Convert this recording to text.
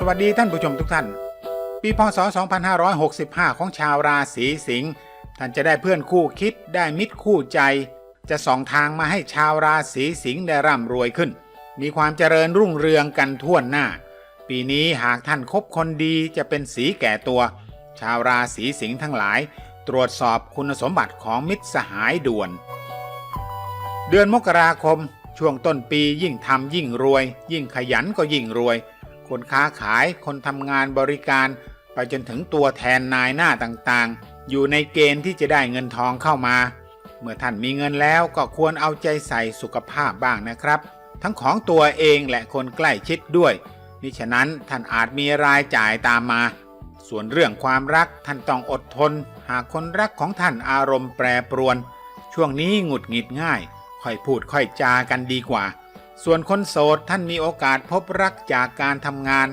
สวัสดีท่านผู้ชมทุกท่าน ปีพศ 2565 ของชาวราศีสิงห์ท่านจะได้เพื่อนคู่คิดได้มิตรคู่ใจ จะส่องทางมาให้ชาวราศีสิงห์ได้ร่ำรวยขึ้น มีความเจริญรุ่งเรืองกันทั่วหน้า ปีนี้หากท่านคบคนดีจะเป็นสีแก่ตัว ชาวราศีสิงห์ทั้งหลาย ตรวจสอบคุณสมบัติของมิตรสหายด่วน เดือนมกราคมช่วงต้นปียิ่งทำยิ่งรวย ยิ่งขยันก็ยิ่งรวย คนค้าขาย คนทำงานบริการ ไปจนถึงตัวแทนนายหน้าต่างๆ อยู่ในเกณฑ์ที่จะได้เงินทองเข้ามา เมื่อท่านมีเงินแล้วก็ควรเอาใจใส่สุขภาพบ้างนะครับ ทั้งของตัวเองและคนใกล้ชิดด้วยมิฉะนั้นท่านอาจมีรายจ่ายตามมา ส่วนเรื่องความรักท่านต้องอดทน หากคนรักของท่านอารมณ์แปรปรวน ช่วงนี้หงุดหงิดง่าย ค่อยพูดค่อยจากันดีกว่า ส่วนคนโสดท่านมีโอกาสพบรักจากการทำงาน